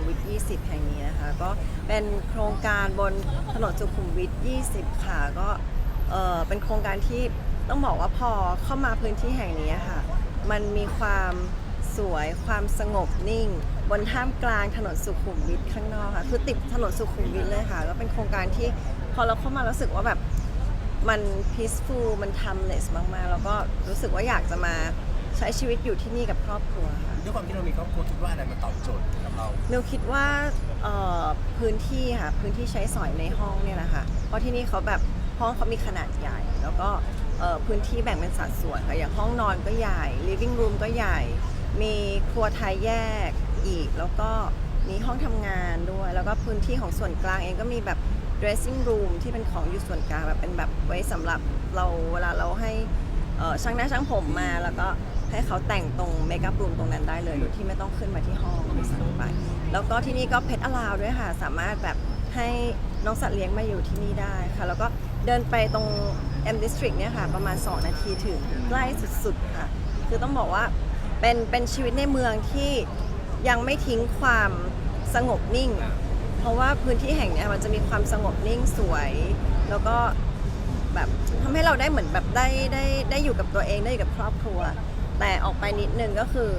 ขุมวิท 20 แห่งนี้นะคะ ก็เป็นโครงการบนถนนสุขุมวิท 20 ค่ะ ก็เออเป็นโครงการที่ต้องบอกว่าพอเข้ามาพื้นที่แห่งนี้ค่ะ มันมีความสวยความสงบนิ่ง บนท่ามกลางถนนสุขุมวิทข้างนอกค่ะ คือติดถนนสุขุมวิทเลยค่ะ ก็เป็นโครงการที่พอเราเข้ามารู้สึกว่าแบบมัน peaceful มัน timeless มาก ๆ แล้วก็รู้สึกว่าอยากจะมา ใช้ชีวิตอยู่ที่นี่กับครอบครัวค่ะด้วยความที่เรามีครอบครัวคิดว่าอะไรมันตอบโจทย์กับเรามิวคิดว่าเอ่อพื้นที่ค่ะพื้นที่ใช้สอยในห้องเนี่ยแหละค่ะเพราะที่นี่เขาแบบห้องเขามีขนาดใหญ่ แล้วก็เอ่อพื้นที่แบ่งเป็นสัดส่วนค่ะอย่างห้องนอนก็ใหญ่ living room ก็ใหญ่ มีครัวไทยแยกอีก แล้วก็มีห้องทำงานด้วย แล้วก็พื้นที่ของส่วนกลางเองก็มีแบบ dressing room ที่เป็นของอยู่ส่วนกลางแบบเป็นแบบไว้สำหรับเราเวลาเราให้ เอ่อช่างหน้าช่างผมมาแล้วก็ ให้เขาแต่งตรงเมคอัพรูมตรงนั้นได้เลยโดยที่ไม่ต้องขึ้นมาที่ห้องหรือสั่งไป แล้วก็ที่นี่ก็เพ t อลาวด้วยค่ะ สามารถแบบให้น้องสัตว์เลี้ยงมาอยู่ที่นี่ได้ค่ะ แล้วก็เดินไปตรง M District เนี่ยค่ะ ประมาณ 2 นาทีถึงใกล้สุดๆค่ะ คือต้องบอกว่าเป็นเป็นชีวิตในเมืองที่ยังไม่ทิ้งความสงบนิ่ง เพราะว่าพื้นที่แห่งเนี้ยมันจะมีความสงบนิ่งสวย แล้วก็แบบทำให้เราได้เหมือนแบบได้ได้ได้อยู่กับตัวเองได้อยู่กับครอบครัว แต่ออกไปนิดนึงก็คือ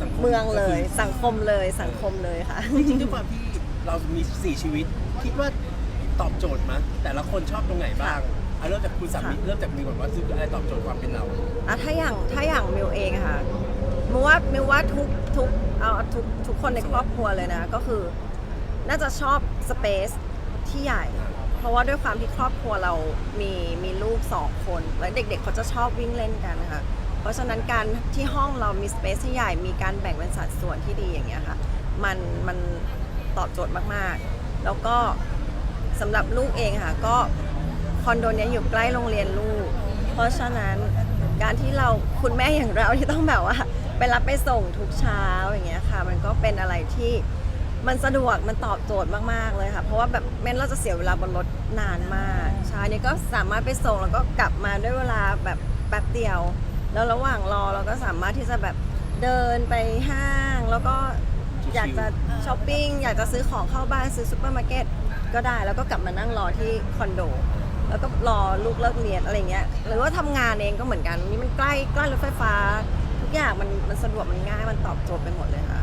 สัคเมืองเลยก็คืสังคมเลยสังคมเลยค่ะ จริงๆด้วยความที่เรามีสี่ชีวิต คิดว่าตอบโจทย์มั้ยแต่ละคนชอบตรงไหนบ้างเอาเริ่มจากคุณสามีค่ะเริ่มจากมีก่อนว่าซึ่งอะไรตอบโจทย์ความเป็นเราอะถ้าอย่างถ้าอย่างมิวเองอะค่ะมิวว่ามิวว่าทุกทุกเอาทุกทุกคนในครอบครัวเลยนะ ก็คือน่าจะชอบสเปซที่ใหญ่ เพราะว่าด้วยความที่ครอบครัวเรามีมีลูกสองคน แล้วเด็กๆเขาจะชอบวิ่งเล่นกันนะคะ เพราะฉะนั้นการที่ห้องเรามีสเปซที่ใหญ่มีการแบ่งเป็นสัดส่วนที่ดีอย่างเงี้ยค่ะ มันมันตอบโจทย์มากๆ แล้วก็สำหรับลูกเองค่ะก็คอนโดเนี้ยอยู่ใกล้โรงเรียนลูก เพราะฉะนั้นการที่เราคุณแม่อย่างเราที่ต้องแบบว่าไปรับไปส่งทุกเช้าอย่างเงี้ยค่ะ มันก็เป็นอะไรที่มันสะดวกมันตอบโจทย์มาก ๆ เลยค่ะ เพราะว่าแบบแม้นเราจะเสียเวลาบนรถนานมากเช้านี้ก็สามารถไปส่งแล้วก็กลับมาด้วยเวลาแบบแป๊บเดียว แล้วระหว่างรอเราก็สามารถที่จะแบบเดินไปห้าง แล้วก็อยากจะช้อปปิ้งอยากจะซื้อของเข้าบ้านซื้อซูเปอร์มาร์เก็ตก็ได้แล้วก็กลับมานั่งรอที่คอนโด แล้วก็รอลูกเลิกเรียนอะไรเงี้ยหรือว่าทำงานเองก็เหมือนกันนี่มันใกล้ใกล้รถไฟฟ้า ทุกอย่างมันมันสะดวกมันง่ายมันตอบโจทย์ไปหมดเลยค่ะ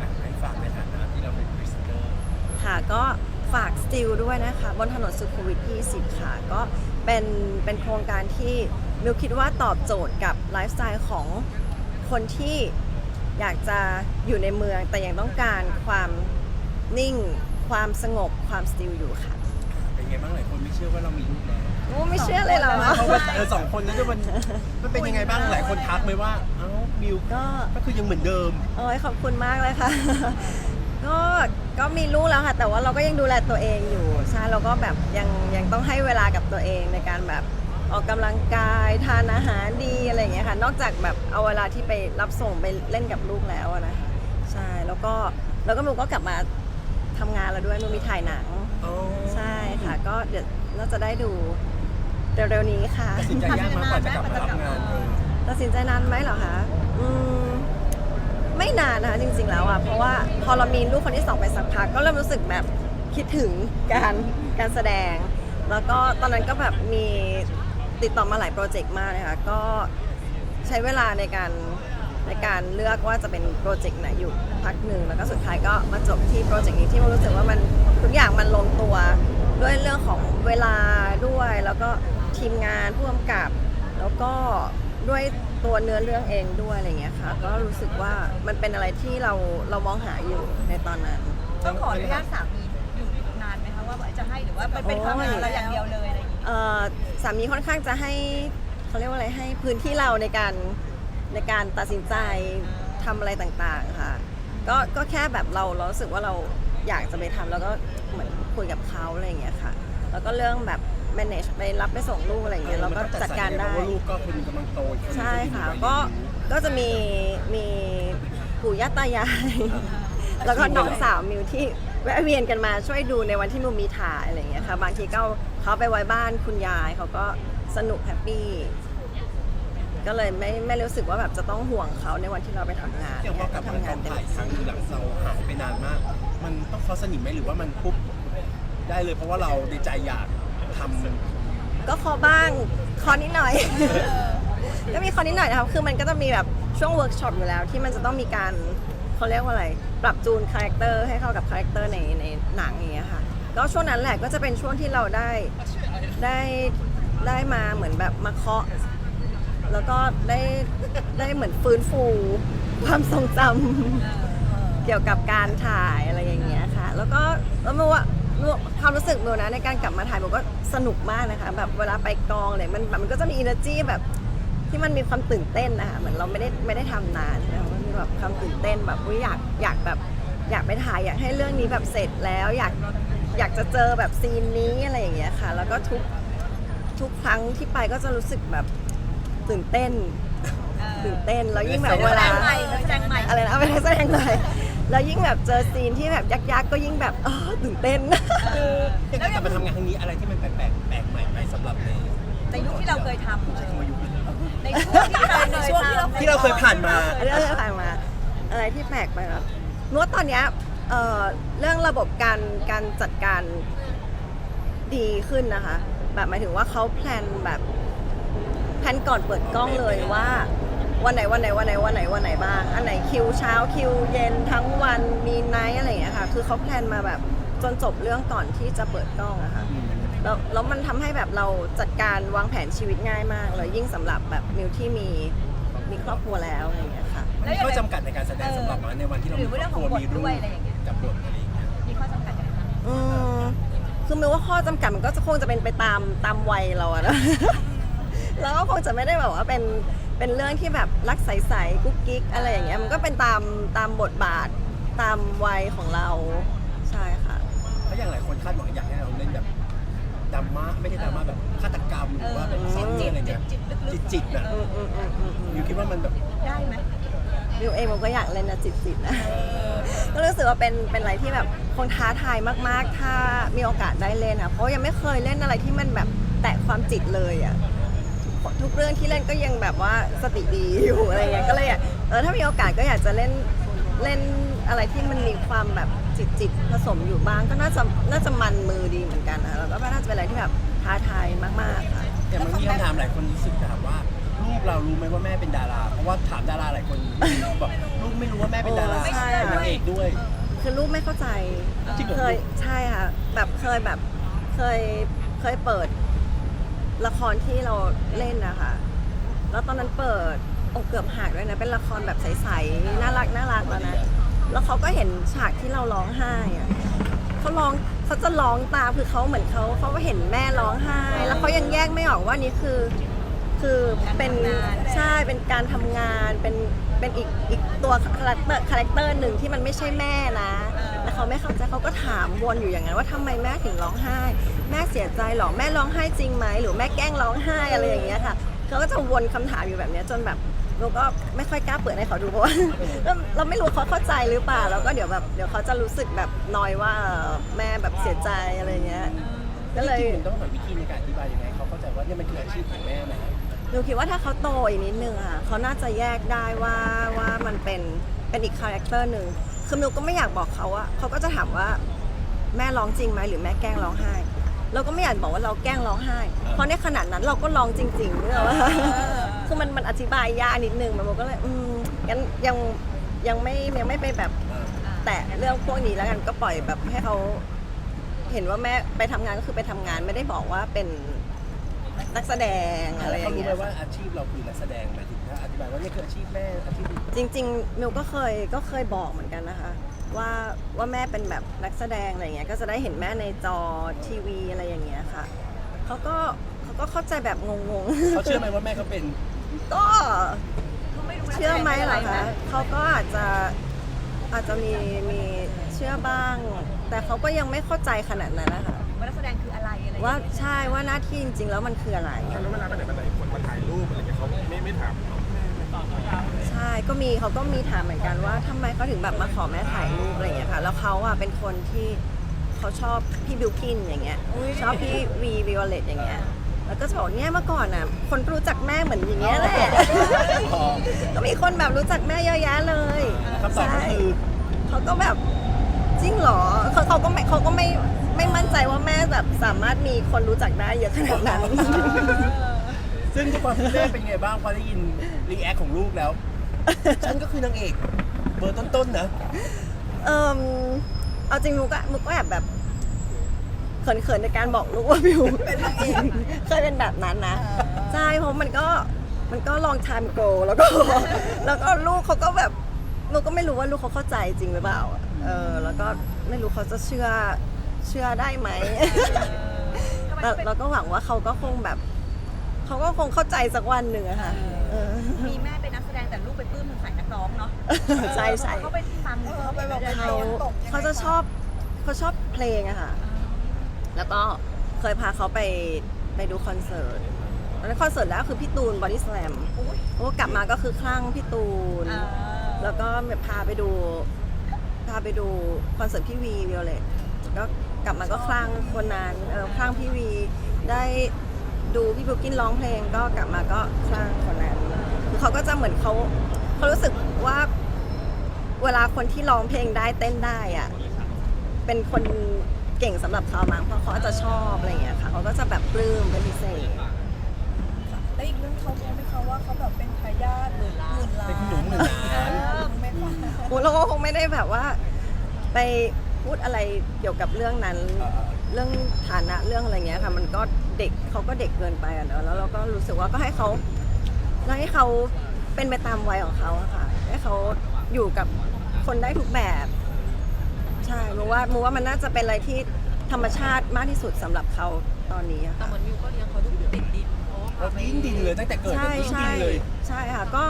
อะให้ฝากในฐานะที่เราเป็นพรีเซนเตอร์ค่ะก็ฝากสติลด้วยนะคะ บนถนนสุขุมวิท 20 ค่ะ ก็ เป็นเป็นโครงการที่มิวคิดว่าตอบโจทย์กับไลฟ์สไตล์ของคนที่อยากจะอยู่ในเมืองแต่ยังต้องการความนิ่ง ความสงบความสติลอยู่ค่ะเป็นไงบ้างหลายคนไม่เชื่อว่าเรามีลูกแล้วโอ้ไม่เชื่อเลยเหรอเพราะว่าเออสองคนนี้ด้วยมันมันเป็นยังไงบ้างหลายคนทักไหมว่าเอ้ามิวก็ก็คือยังเหมือนเดิมโอ้ยขอบคุณมากเลยค่ะ ก็ก็มีลูกแล้วค่ะ แต่ว่าเราก็ยังดูแลตัวเองอยู่ใช่เราก็แบบยังยังต้องให้เวลากับตัวเองในการแบบออกกำลังกายทานอาหารดีอะไรอย่างเงี้ยค่ะ นอกจากแบบเอาเวลาที่ไปรับส่งไปเล่นกับลูกแล้วอะนะคะใช่แล้วก็แล้วก็มิวก็กลับมาทำงานแล้วด้วยมิวมีถ่ายหนังใช่ค่ะ ก็เดี๋ยวน่าจะได้ดูเร็วๆนี้ค่ะตัดสินใจยากมากกว่าจะกลับมารับงานเออตัดสินใจนานไหมเหรอคะอืม ไม่นานนะคะจริง ๆ แล้วอะเพราะว่าพอเรามีลูกคนที่สองไปสักพักก็เริ่มรู้สึกแบบคิดถึงการการแสดง แล้วก็ตอนนั้นก็แบบมีติดต่อมาหลายโปรเจกต์มากเลยค่ะก็ใช้เวลาในการในการเลือกว่าจะเป็นโปรเจกต์ไหนอยู่พักหนึ่งแล้วก็สุดท้ายก็มาจบที่โปรเจกต์นี้ที่มันรู้สึกว่ามันทุกอย่างมันลงตัวด้วยเรื่องของเวลาด้วย แล้วก็ทีมงานผู้กำกับ แล้วก็ ด้วยตัวเนื้อเรื่องเองด้วยอะไรเงี้ยค่ะ ก็รู้สึกว่ามันเป็นอะไรที่เราเรามองหาอยู่ในตอนนั้น ต้องขออนุญาตสามีอยู่นานไหมคะว่าจะให้หรือว่าเป็นเป็นโอ้ยความงานเราอย่างเดียวเลยอะไรอย่างงี้เอ่อสามีค่อนข้างจะให้เขาเรียกว่าอะไรให้พื้นที่เราในการในการตัดสินใจทำอะไรต่างๆค่ะ ก็ก็แค่แบบเราเรารู้สึกว่าเราอยากจะไปทำแล้วก็เหมือนคุยกับเขาอะไรอย่างเงี้ยค่ะ แล้วก็เรื่องแบบ manage ไปรับไปส่งลูกอะไรอย่างเงี้ยเราก็จัดการได้ เพราะว่าลูกก็คือกำลังโตอีกนหนึ่งใช่ค่ะที่อยู่ก็วัยเรียนรู้ก็จะมี มีปู่ย่าตายาย แล้วก็น้องสาวมิวที่แวะเวียนกันมาช่วยดูในวันที่มิวมีถ่ายอะไรอย่างเงี้ยค่ะ บางทีก็เอาเขาไปไว้บ้านคุณยายเขาก็สนุกแฮปปี้ ก็เลยไม่ ไม่รู้สึกว่าแบบจะต้องห่วงเขาในวันที่เราไปทำงานอย่างพอกลับมาทำกงาอนงเต็มถ่ายครั้งที่หลังเราหายไปนานมาก มันต้องเคอสนิมไหมหรือว่ามันปุ๊บ ได้เลยเพราะว่าเราในใจอยากทำก็คอบ้างคอนิดหน่อย ก็มีคอนิดหน่อยนะครับคือมันก็จะมีแบบช่วงเวิร์กช็อปอยู่แล้ว ที่มันจะต้องมีการเขาเรียกว่าอะไร ปรับจูนคาแรคเตอร์ให้เข้ากับคาแรคเตอร์ในในหนังอย่างเงี้ยค่ะก็ช่วงนั้นแหละก็จะเป็นช่วงที่เราได้ได้ได้มาเหมือนแบบมาเคาะ แล้วก็ได้ได้เหมือนฟื้นฟู ความทรงจำ เกี่ยวกับการถ่ายอะไรอย่างเงี้ยค่ะ แล้วก็แล้วเมื่อว่า ความรู้สึกโมนะในการกลับมาถ่ายโมก็สนุกมากนะคะ แบบเวลาไปกองเลยมันมันก็จะมี energy แบบที่มันมีความตื่นเต้นนะคะเหมือนเราไม่ได้ไม่ได้ทำนานใช่ไหมมันมีแบบความตื่นเต้นแบบอุ๊ยอยากอยากแบบอยากไปถ่ายอยากให้เรื่องนี้แบบเสร็จแล้วอยากอยากจะเจอแบบซีนนี้อะไรอย่างเงี้ยค่ะ แล้วก็ทุกทุกครั้งที่ไปก็จะรู้สึกแบบตื่นเต้นตื่นเต้นแล้วยิ่งแบบเวแสดลางใหม่แสดงใหม่ อะไรนะเป็นนักแสดงใหม่ แล้วยิ่งแบบเจอซีนที่แบบยักษ์ๆก็ยิ่งแบบอ๋อตื่นเต้นอย่างการกลับมาทำงานครั้งนี้อะไรที่มันแปลกๆแปลกใหม่ไปสำหรับในในยุคที่เราเคยทำใช้คำว่ายุคเลยในช่วงที่เราเคยทำที่เราเคยผ่านมาอันนี้เราจะผ่านมาอะไรที่แปลกไปครับนวดตอนเนี้ยเอ่อเรื่องระบบการการจัดการดีขึ้นนะคะ แบบหมายถึงว่าเขาแพลนแบบแพลนก่อนเปิดกล้องเลยว่า วันไหนวันไหนวันไหนวันไหนวันไหนบ้าง อันไหนคิวเช้าคิวเย็นทั้งวันมีไนท์อะไรอย่างเงี้ยค่ะ คือเขาแพลนมาแบบจนจบเรื่องก่อนที่จะเปิดกล้องอะค่ะ แล้วแล้วมันทำให้แบบเราจัดการวางแผนชีวิตง่ายมากเลยยิ่งสำหรับแบบมิวที่มีมีครอบครัวแล้วอะไรอย่างเงี้ยค่ะ มันมีข้อจำกัดในการแสดงสำหรับมันในวันที่เราหรืมีอว่าครเรื่ออบงคขรัอวงบทมีลูด้วยกอะไรอย่างเงี้ยกับบทอะไรอย่างเงี้ยมีข้อจำกัดยังไงคะอืมคือมิวว่าข้อจำกัดมันก็จะคงจะเป็นไปตามตามวัยเราอะนะ แล้วก็คงจะไม่ได้แบบว่าเป็น เป็นเรื่องที่แบบรักใสๆกุ๊กกิ๊กอะไรอย่างเงี้ยมันก็เป็นตามตามบทบาทตามวัยของเราใช่ค่ะ เพราะอย่างหลายคนคาดหวังอยากให้เราเล่นแบบดราม่าไม่ใช่ดราม่าแบบฆาตกรรมหรือว่าแบบซ่อนเงื่อนอะไรเงี้ยจิตๆลึกๆจิตๆน่ะอืมอืมอืมอืมอืม ยูคิดว่ามันแบบได้ไหมมิวเองมันก็อยากเล่นนะจิตจิตๆนะ ก็รู้สึกว่าเป็นเป็นอะไรที่แบบคงท้าทายมาก ๆ ถ้ามีโอกาสได้เล่นอะ เพราะยังไม่เคยเล่นอะไรที่มันแบบแตะความจิตเลยอะ ทุกทุกเรื่องที่เล่นก็ยังแบบว่าสติดีอยู่อะไรเงี้ยก็เลยอะเออถ้ามีโอกาสก็อยากจะเล่นเล่นอะไรที่มันมีความแบบจิตจิตๆผสมอยู่บ้างก็น่าจะน่าจะมันมือดีเหมือนกันนะแล้วก็น่าจะเป็นอะไรที่แบบท้าทายมากๆค่ะอย่างมันมีคำถามหลายคนรู้สึกถามว่าลูกเรารู้ไหมว่าแม่เป็นดารา เพราะว่าถามดาราหลายคนบอกลูกไม่รู้ว่าแม่เป็นดาราโอ้ใช่เป็นนางเอกด้วย คือลูกไม่เข้าใจ จริงเหรอ เคยใช่ค่ะแบบเคยแบบเคยเคยเปิด ละครที่เราเล่นนะคะแล้วตอนนั้นเปิดอกเกือบหักด้วยนะ เป็นละครแบบใสๆน่ารักน่ารักแล้วนะ แล้วเขาก็เห็นฉากที่เราร้องไห้อะเขาร้องเขาจะร้องตามคือเขาเหมือนเขาเขาก็เห็นแม่ร้องไห้ แล้วเขายังแยกไม่ออกว่านี่คือคือเป็นใช่เป็นการทำงานเป็นเป็นอีกอีกตัวคาแรคเตอร์คาแรคเตอร์หนึ่งที่มันไม่ใช่แม่นะ แล้วเขาไม่เข้าใจเขาก็ถามวนอยู่อย่างนั้นว่าทำไมแม่ถึงร้องไห้ แม่เสียใจเหรอแม่ร้องไห้จริงไหมหรือแม่แกล้งร้องไห้อะไรอย่างเงี้ยค่ะเขาก็จะวนคำถามอยู่แบบเนี้ยจนแบบเราก็ไม่ค่อยกล้าเปิดให้เขาดูเพราะว่าเราเราไม่รู้เขาเข้าใจหรือเปล่าแล้วก็เดี๋ยวแบบเดี๋ยวเขาจะรู้สึกแบบนอยว่าแม่แบบเสียใจอะไรเงี้ยก็เลยจริงๆมันต้องหาวิธีในการอธิบายยังไงเขาเข้าใจว่าเนี่ยมันคืออาชีพของแม่นะหนูคิดว่าถ้าเขาโตอีกนิดนึงอะค่ะเขาน่าจะแยกได้ว่าว่ามันเป็นเป็นอีกคาแรคเตอร์หนึ่ง คือมิวก็ไม่อยากบอกเขาอะเขาก็จะถามว่าแม่ร้องจริงไหมหรือแม่แกล้งร้องไห้ เราก็ไม่อยากบอกว่าเราแกล้งร้องไห้ เพราะในขนาดนั้นเราก็ร้องจริงๆเนี่ยว่าคือมันมันอธิบายยากนิดนึงมันก็เลยอืมงั้นยังยังไม่ยังไม่ไปแบบแตะเรื่องพวกนี้แล้วกันก็ปล่อยแบบให้เขาเห็นว่าแม่ไปทำงานก็คือไปทำงานไม่ได้บอกว่าเป็นนักแสดงอะไรอเขาย่างรู้เงี้ไหมยว่าอาชีพเราคือนักแสดงหมายถึงถ้าอธิบายว่านี่คืออาชีพแม่อาชีพ จริงๆมิวก็เคยก็เคยบอกเหมือนกันนะคะ ว่าว่าแม่เป็นแบบนักแสดงอะไรเงี้ยก็จะได้เห็นแม่ในจอทีวีอะไรอย่างเงี้ยค่ะเขาก็เขาก็เข้าใจแบบงงๆเขาเชื่อไหมว่าแม่เขาเป็นก็เขาไม่รู้นะเชื่อไหมเหรอแสดงคะด้เขาก็อาจจะอาจจะมีมีเชื่อบ้าง แต่เขาก็ยังไม่เข้าใจขนาดนั้นนะคะว่านักแสดงคืออะไรอะไรอย่งว่าเงี้ยใช่ว่าหน้าที่จริงๆ แล้วมันคืออะไร แล้วเวลาไปไหนมาไหนคนมาถ่ายรูปอะไรเงี้ยเขาไม่ไม่ถาม ใช่ก็มีเขาก็มีถามเหมือนกันว่าทำไมเขาถึงแบบมาขอแม่ถ่ายรูปอะไรอย่างเงี้ยค่ะแล้วเขาอะเป็นคนที่เขาชอบพี่บิวกินอย่างเงี้ยชอบพี่วีวิโอเลตอย่างเงี้ยแล้วก็จะบอกเนี่ยเมื่อก่อนอะคนก็รู้จักแม่เหมือนอย่างเงี้ยแหละอ๋อก็มีคนแบบรู้จักแม่เยอะแยะเลยคำตอบก็คือเขาก็แบบจริงเหรอเขาเขาก็ไม่เขาก็ไม่ไม่มั่นใจว่าแม่แบบสามารถมีคนรู้จักได้เยอะขนาดนั้นซึ่งทุกความที่แม่เป็นไงบ้างพอได้ยิน รีแอคของลูกแล้ว ฉันก็คือนางเอก เบอร์ต้นๆนะเออเอาจริงมุกอะมุกก็แอบแบบเขินๆในการบอกลูกว่าบิวเป็นนางเอกเคยเป็นแบบนั้นนะใช่เพราะมันก็มันก็ลอง time go แล้วก็ แล้วก็ลูกเขาก็แบบมุกก็ไม่รู้ว่าลูกเขาเข้าใจจริงหรือเปล่าอะเออแล้วก็ไม่รู้เขาจะเชื่อเชื่อได้ไหมแต่เราก็หวังว่าเขาก็คงแบบ เขาก็คงเข้าใจสักวันหนึ่งอะค่ะ เออ มีแม่เป็นนักแสดงแต่ลูกเป็นปลื้มถึงสายนักร้องเนาะใช่ใช่ เขาไปฟังเขาไปแบบเขาเขาจะชอบเขาชอบเพลงอะค่ะ แล้วก็เคยพาเขาไปไปดูคอนเสิร์ตแล้วคอนเสิร์ตแล้วคือพี่ตูนบอดี้สแลมอุ้ยโอ้กลับมาก็คือคลั่งพี่ตูนอ่าแล้วก็แบบพาไปดู พาไปดูคอนเสิร์ตพี่วีวิโอเลตก็กลับมาก็คลั่งคนนั้นเออคลั่งพี่วี ได้ดูพี่บุกกินร้องเพลงก็กลับมาก็คลั่งคนนั้นคือ เขาก็จะเหมือนเขาเขารู้สึกว่าเวลาคนที่ร้องเพลงได้เต้นได้อะเป็นคนเก่งสำหรับเขามั้งเพราะเขาจะชอบอะไรอย่างเงี้ยค่ะเขาก็จะแบบปลื้มเป็นพิเศษแล้วอีกเรื่องเขารู้ไหมคะว่าเขาแบบเป็นทายาทหมื่นล้านเป็นคุณหนูหมื่นล้านรู้ไหมคะโอ้เราก็คงไม่ได้แบบว่า ไปพูดอะไรเกี่ยวกับเรื่องนั้นเอ่อเรื่องฐานะเรื่องอะไรเงี้ยค่ะ มันก็เด็กเขาก็เด็กเกินไปอะเนอะแล้วเราก็รู้สึกว่าก็ให้เขา ให้เขาเป็นไปตามวัยของเขาอะค่ะ ให้เขาอยู่กับคนได้ทุกแบบ ใช่มูว่ามูว่ามันน่าจะเป็นอะไรที่ธรรมชาติมากที่สุดสำหรับเขาตอนนี้อะแต่ค่ะ เหมือนมิวก็เลี้ยงเขาดูติดดินเพราะว่าเราทิ้งดินเลยตั้งแต่เกิดใช่ก็ทิ้งดิใช่นเลย ใช่ค่ะ ก็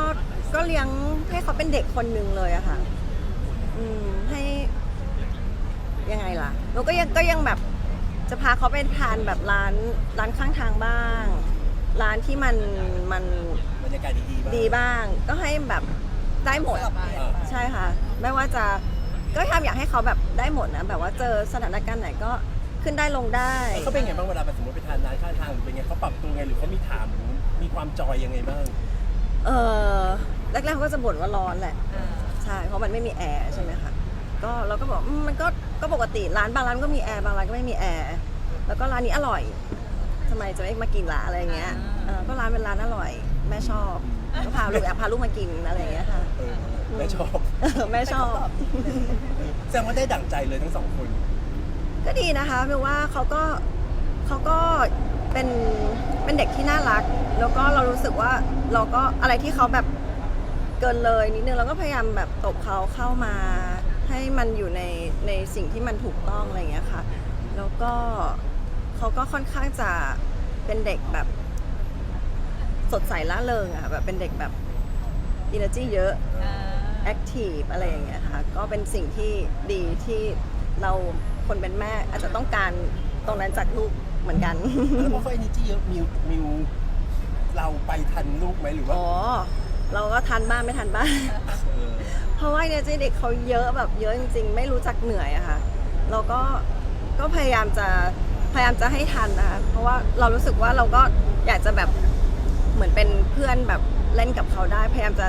ก็เลี้ยงให้เขาเป็นเด็กคนหนึ่งเลยอะค่ะ อืมให้ยังไงล่ะเราก็ยังก็ยังแบบจะพาเขาไปทานแบบร้านร้านข้างทางบ้าง ร้านที่มันมันบรรยากาศดีๆบ้างดีบ้าง ก็ให้แบบได้หมดอ่าใช่ค่ะ ไม่ว่าจะก็ทำอยากให้เขาแบบได้หมดนะแบบว่าเจอสถานการณ์ไหนก็ขึ้นได้ลงได้แล้วเขาเป็นไงบ้างเวลาไปสมมติไปทานร้านข้างทางหรือเป็นไงเขาปรับตัวไงหรือเขามีถามหรือมีความจอยยังไงบ้างเออแรกๆเขาก็จะบ่นว่าร้อนแหละอ่าใช่เพราะมันไม่มีแอร์ใช่ไหมคะก็เราก็บอกอืมมันก็ก็ปกติร้านบางร้านก็มีแอร์บางร้านก็ไม่มีแอร์แล้วก็ร้านนี้อร่อย ทำไมจะไม่มากินละอะไรอย่างเงี้ยเออก็ร้านเป็นร้านอร่อย แม่ชอบก็พาลูกแอบพาลูกมากินอะไรอย่างเงี้ยค่ะเออแม่ชอบเออแม่ชอบ แสดงว่าได้ดั่งใจเลยทั้งสองคน ก็ดีนะคะเพราะว่าเขาก็เขาก็เป็นเป็นเด็กที่น่ารัก แล้วก็เรารู้สึกว่าเราก็อะไรที่เขาแบบเกินเลยนิดนึงเราก็พยายามแบบตบเขาเข้ามาให้มันอยู่ในในสิ่งที่มันถูกต้องอะไรอย่างเงี้ยค่ะ แล้วก็ เขาก็ค่อนข้างจะเป็นเด็กแบบ สดใสล่าเริงอะแบบเป็นเด็กแบบ energy เยอะอ่าแอคทีฟอะไรอย่างเงี้ยค่ะ ก็เป็นสิ่งที่ดีที่เราคนเป็นแม่อาจจะต้องการตรงนั้นจากลูกเหมือนกัน แล้วพอเขา energy เยอะมิวมิวเราไปทันลูกไหมหรือว่าอ๋อ เราก็ทันบ้างไม่ทันบ้าง เออเพราะว่าเนี่ยเด็กเขาเยอะแบบเยอะจริงๆ ไม่รู้จักเหนื่อยอะค่ะเราก็ก็พยายามจะ พยายามจะให้ทันนะคะเพราะว่าเรารู้สึกว่าเราก็อยากจะแบบเหมือนเป็นเพื่อนแบบเล่นกับเขาได้ พยายามจะ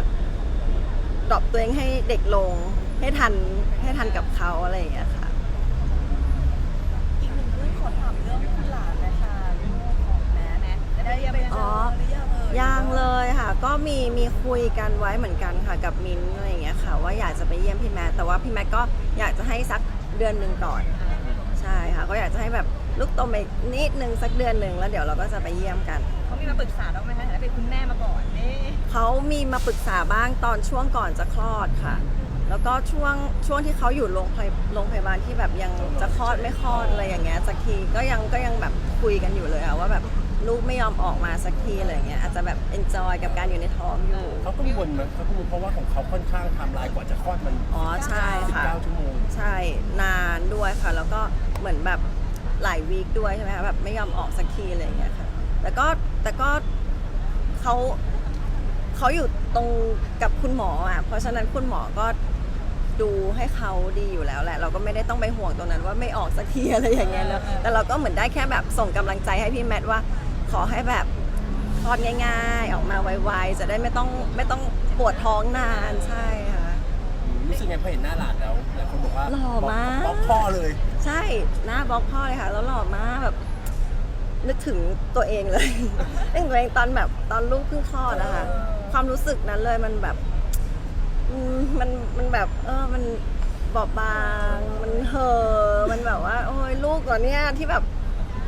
ดรอปตัวเองให้เด็กลง ให้ทันให้ทันกับเขาอะไรอย่างเงี้ยค่ะ อีกหนึ่งเรื่องขอถามเรื่องคุณหลานนะคะลูกของแม่แม่ได้ยังไปไม่เจอหรือยังเอ่ยยังเลยค่ะ ก็มีมีคุยกันไว้เหมือนกันค่ะกับมิ้นท์อะไรอย่างเงี้ยค่ะ ว่าอยากจะไปเยี่ยมพี่แมทแต่ว่าพี่แมทก็อยากจะให้สักเดือนหนึ่งก่อน ใช่ค่ะ ก็อยากจะให้แบบ ลูกโตไปนิดนึงสักเดือนหนึ่งแล้วเดี๋ยวเราก็จะไปเยี่ยมกัน เขามีมาปรึกษาเราไหมคะแต่เป็นคุณแม่มาก่อนนี่เขามีมาปรึกษาบ้างตอนช่วงก่อนจะคลอดค่ะ แล้วก็ช่วงช่วงที่เขาอยู่โรงพยโรงพยาบาลที่แบบยังจะคลอดไม่คลอดอะไรอย่างเงี้ยสักทีก็ยังก็ยังแบบคุยกันอยู่เลยอะว่าแบบลูกไม่ยอมออกมาสักทีอะไรอย่างเงี้ยอาจจะแบบ enjoy กับการอยู่ในท้องอยู่ เขากังวลไหมเขากังวลเพราะว่าของเขาค่อนข้างไทำลายกว่าจะคลอดมันอ๋อใช่ค่ะ 19ชั่วโมง ใช่นานด้วยค่ะ แล้วก็เหมือนแบบ หลายวีคด้วยใช่ไหมคะแบบไม่ยอมออกสักทีอะไรอย่างเงี้ยค่ะแต่ก็แต่ก็เขาเขาอยู่ตรงกับคุณหมออะเพราะฉะนั้นคุณหมอก็ดูให้เขาดีอยู่แล้วแหละ เราก็ไม่ได้ต้องไปห่วงตรงนั้นว่าไม่ออกสักทีอะไรอย่างเงี้ยเนอะแต่เราก็เหมือนได้แค่แบบส่งกำลังใจให้พี่แมทว่า ขอให้แบบคลอดง่ายๆ ออกมาไวๆ จะได้ไม่ต้องไม่ต้องปวดท้องนานใช่ค่ะรู้สึกไงพอเห็นหน้าหลานแล้วหลายคนบอกว่าหล่อมากบล็อกพ่อเลยใช่ หน้าบล็อกพ่อเลยค่ะ แล้วหล่อมากแบบ นึกถึงตัวเองเลย นึกถึงตัวเองตอนแบบตอนลูกเพิ่งคลอดนะคะ ความรู้สึกนั้นเลยมันแบบอืมมันมันแบบ เออมันบอบบาง มันเห่อะมันแบบว่า โอ้ยลูกเหรอเนี่ยที่แบบ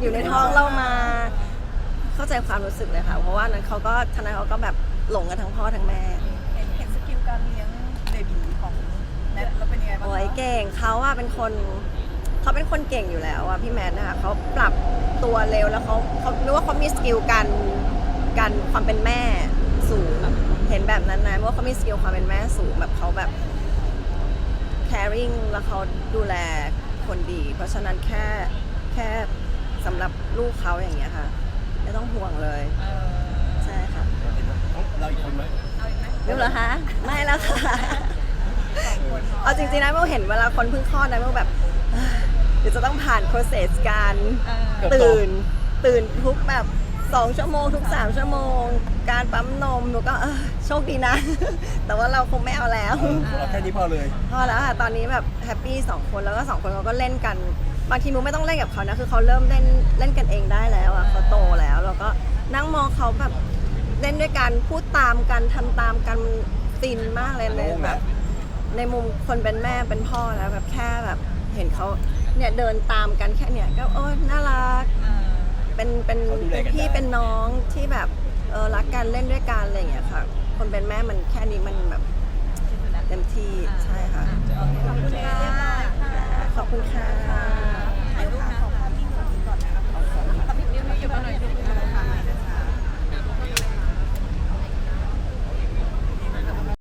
อยู่ในท้องเรามา เข้าใจความรู้สึกเลยค่ะ เพราะว่านั้นเขาก็ทนายเขาก็แบบหลงกันทั้งพ่อทั้งแม่ เห็นเห็นสกิลการเลี้ยงเบบีของแนทแล้วเป็นยังไงบ้างโอ้ยคะเก่งเขาอะเป็นคน เขาเป็นคนเก่งอยู่แล้วอะพี่แมทนะคะเขาปรับตัวเร็วแล้วเขาเขารู้ว่าเขามีสกิลการการความเป็นแม่สูงเห็นแบบนั้นนะว่าเขามีสกิลความเป็นแม่สูงแบบเขาแบบ caring แล้วเขาดูแลคนดี เพราะฉะนั้นแค่แค่สำหรับลูกเขาอย่างเงี้ยค่ะ ไม่ต้องห่วงเลยเออใช่ค่ะ เราอีกคนไหมเอาอีกไหมรู้เหรอคะไม่แล้วค่ะ เอาจริงๆนะเมื่อเห็นเวลาคนเพิ่งคลอดนะเมื่อแบบ เอ้ยเดี๋ยวจะต้องผ่าน process การเออตื่น ตื่นทุกแบบสองชั่วโมงทุกสามชั่วโมง การปั๊มนมหนูก็เออโชคดีนะ แต่ว่าเราคงไม่เอาแล้วเอาแค่นี้พอเลย พอแล้วค่ะตอนนี้แบบแฮปปี้สองคนแล้วก็สองคนเขาก็เล่นกัน บางทีมูไม่ต้องเล่นกับเขานะคือเขาเริ่มเล่นเล่นกันเองได้แล้วอะเขาโตแล้วแล้วก็นั่งมองเขาแบบเล่นด้วยกันพูดตามกันทำตามกันฟินมากเลยในโล่งแบนะบในมุมคนเป็นแม่เป็นพ่อแล้วแบบแค่แบบเห็นเขา เนี่ยเดินตามกันแค่เนี่ยก็โอ้ยน่ารักเออเป็นเป็นเขาดูแลเป็นกันพี่ได้ เป็นน้องที่แบบเออรักกันเล่นด้วยกันอะไรอย่างเงี้ยค่ะ คนเป็นแม่มันแค่นี้มันแบบเต็มที่ใช่ค่ะโอเคขอบคุณค่ะ ขอบคุณค่ะ